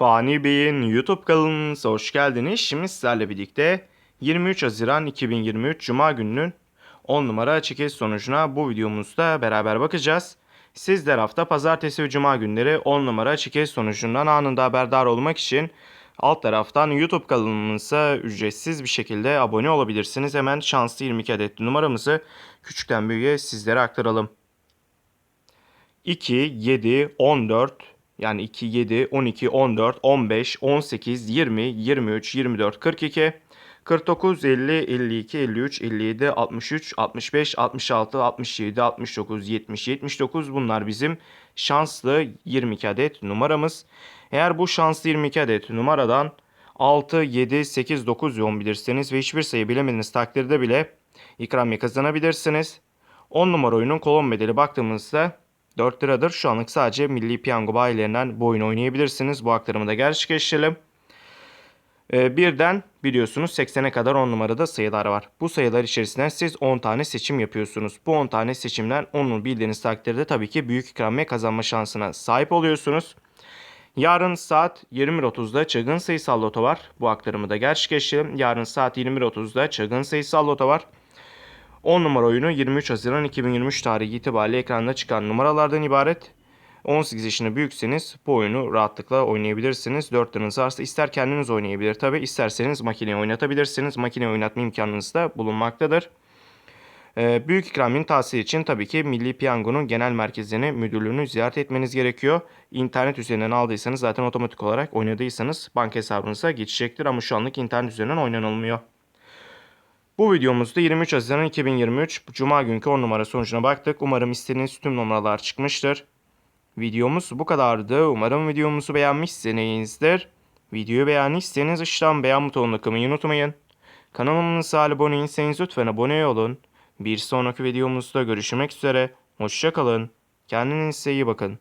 Fani Bey'in YouTube kanalımıza hoş geldiniz. Şimdi sizlerle birlikte 23 Haziran 2023 Cuma gününün 10 numara çekiliş sonucuna bu videomuzda beraber bakacağız. Sizler hafta pazartesi ve cuma günleri 10 numara çekiliş sonucundan anında haberdar olmak için alt taraftan YouTube kanalımıza ücretsiz bir şekilde abone olabilirsiniz. Hemen şanslı 22 adet numaramızı küçükten büyüğe sizlere aktaralım. 2, 7, 14, yani 2, 7, 12, 14, 15, 18, 20, 23, 24, 42, 49, 50, 52, 53, 57, 63, 65, 66, 67, 69, 70, 79 bunlar bizim şanslı 22 adet numaramız. Eğer bu şanslı 22 adet numaradan 6, 7, 8, 9 yoğun bilirseniz ve hiçbir sayı bilemediğiniz takdirde bile ikramiye kazanabilirsiniz. 10 numara oyunun kolon bedeli baktığımızda 4 liradır. Şu anlık sadece Milli Piyango bayilerinden bu oyunu oynayabilirsiniz. Bu aktarımı da gerçekleştirelim. Ee, birden biliyorsunuz 80'e kadar 10 numarada sayılar var. Bu sayılar içerisinden siz 10 tane seçim yapıyorsunuz. Bu 10 tane seçimden 10'unu bildiğiniz takdirde tabii ki büyük ikramiye kazanma şansına sahip oluyorsunuz. Yarın saat 21.30'da çılgın sayısal loto var. Bu aktarımı da gerçekleştirelim. Yarın saat 21.30'da çılgın sayısal loto var. 10 numara oyunu 23 Haziran 2023 tarihi itibariyle ekranda çıkan numaralardan ibaret. 18 yaşında büyükseniz bu oyunu rahatlıkla oynayabilirsiniz. 4 liranız varsa ister kendiniz oynayabilir tabi isterseniz makineye oynatabilirsiniz. Makineye oynatma imkanınız da bulunmaktadır. Ee, büyük ikramiyenin tahsili için tabii ki Milli Piyango'nun genel merkezini, müdürlüğünü ziyaret etmeniz gerekiyor. İnternet üzerinden aldıysanız zaten otomatik olarak oynadıysanız banka hesabınıza geçecektir ama şu anlık internet üzerinden oynanılmıyor. Bu videomuzda 23 Haziran 2023 Cuma günkü 10 numara sonucuna baktık. Umarım istediğiniz tüm numaralar çıkmıştır. Videomuz bu kadardı. Umarım videomuzu beğenmişsinizdir. Videoyu beğendiyseniz aşağıdan beğen butonuna kılmayı unutmayın. Kanalımıza abone değilseniz lütfen abone olun. Bir sonraki videomuzda görüşmek üzere. Hoşçakalın. Kendinize iyi bakın.